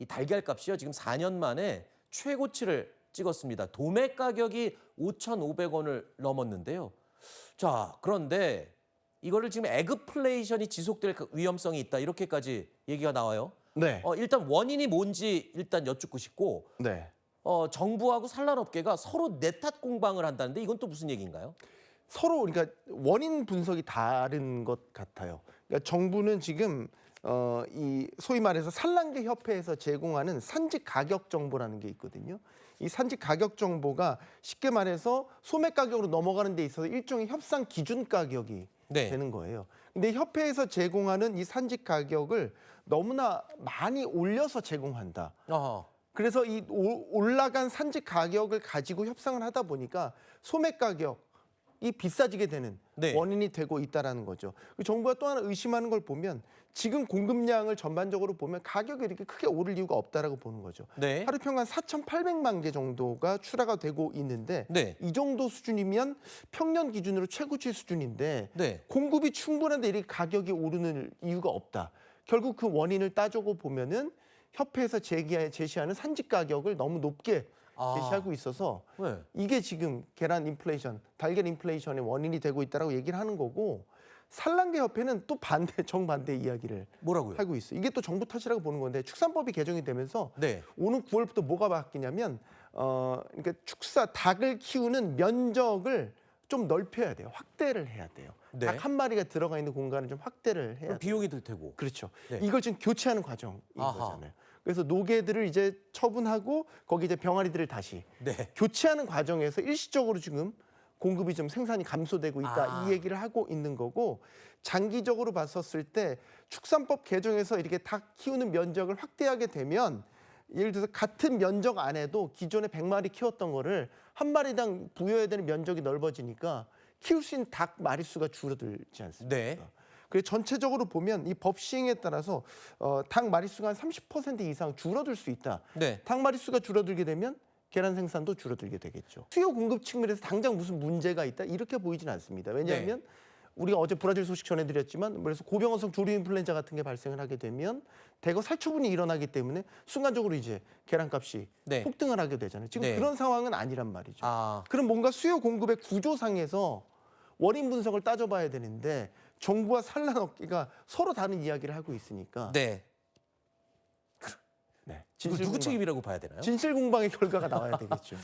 이 달걀 값이요 지금 4년 만에 최고치를 찍었습니다. 도매 가격이 5,500원을 넘었는데요. 자 그런데 이거를 지금 에그플레이션이 지속될 그 위험성이 있다 이렇게까지 얘기가 나와요. 네. 어, 일단 원인이 뭔지 일단 여쭙고 싶고 네. 어, 정부하고 산란업계가 서로 내탓 공방을 한다는데 이건 또 무슨 얘기인가요? 서로 그러니까 원인 분석이 다른 것 같아요. 그러니까 정부는 지금 어, 이 소위 말해서 산란계 협회에서 제공하는 산지 가격 정보라는 게 있거든요. 이 산지 가격 정보가 쉽게 말해서 소매 가격으로 넘어가는 데 있어서 일종의 협상 기준 가격이 네. 되는 거예요. 근데 협회에서 제공하는 이 산지 가격을 너무나 많이 올려서 제공한다. 어허. 그래서 이 오- 올라간 산지 가격을 가지고 협상을 하다 보니까 소매 가격 이 비싸지게 되는 네. 원인이 되고 있다라는 거죠. 그 정부가 또 하나 의심하는 걸 보면 지금 공급량을 전반적으로 보면 가격이 이렇게 크게 오를 이유가 없다라고 보는 거죠. 네. 하루 평균 4,800만 개 정도가 출하가 되고 있는데 네. 이 정도 수준이면 평년 기준으로 최고치 수준인데 네. 공급이 충분한데 이렇게 가격이 오르는 이유가 없다. 결국 그 원인을 따져고 보면은 협회에서 제기 제시하는 산지 가격을 너무 높게 아. 제시하고 있어서 네. 이게 지금 계란 인플레이션, 달걀 인플레이션의 원인이 되고 있다라고 얘기를 하는 거고 산란계 협회는 또 반대 정반대 이야기를 뭐라고요? 하고 있어. 요 이게 또 정부 탓이라고 보는 건데 축산법이 개정이 되면서 네. 오는 9월부터 뭐가 바뀌냐면 어 그러니까 축사 닭을 키우는 면적을 좀 넓혀야 돼요. 확대를 해야 돼요. 네. 닭한 마리가 들어가 있는 공간을 좀 확대를 해야 돼요. 비용이 들 테고. 그렇죠. 네. 이걸 지금 교체하는 과정인 아하. 거잖아요. 그래서 노개들을 이제 처분하고 거기 이제 병아리들을 다시 네. 교체하는 과정에서 일시적으로 지금 공급이 좀 생산이 감소되고 있다 아. 이 얘기를 하고 있는 거고 장기적으로 봤었을 때 축산법 개정에서 이렇게 닭 키우는 면적을 확대하게 되면 예를 들어서 같은 면적 안에도 기존에 100마리 키웠던 거를 한 마리당 부여해야 되는 면적이 넓어지니까 키울 수 있는 닭 마리수가 줄어들지 않습니까? 네. 그래서 전체적으로 보면 이 법 시행에 따라서 어, 닭 마리수가 한 30% 이상 줄어들 수 있다. 네. 닭 마리수가 줄어들게 되면 계란 생산도 줄어들게 되겠죠. 수요 공급 측면에서 당장 무슨 문제가 있다 이렇게 보이지는 않습니다. 왜냐하면 네. 우리가 어제 브라질 소식 전해드렸지만 그래서 고병원성 조류 인플루엔자 같은 게 발생을 하게 되면 대거 살처분이 일어나기 때문에 순간적으로 이제 계란값이 네. 폭등을 하게 되잖아요. 지금 네. 그런 상황은 아니란 말이죠. 아. 그럼 뭔가 수요 공급의 구조상에서 원인 분석을 따져봐야 되는데 정부와 산란업계가 서로 다른 이야기를 하고 있으니까 네. 네. 이거 누구 진실공방, 책임이라고 봐야 되나요? 진실 공방의 결과가 나와야 되겠죠.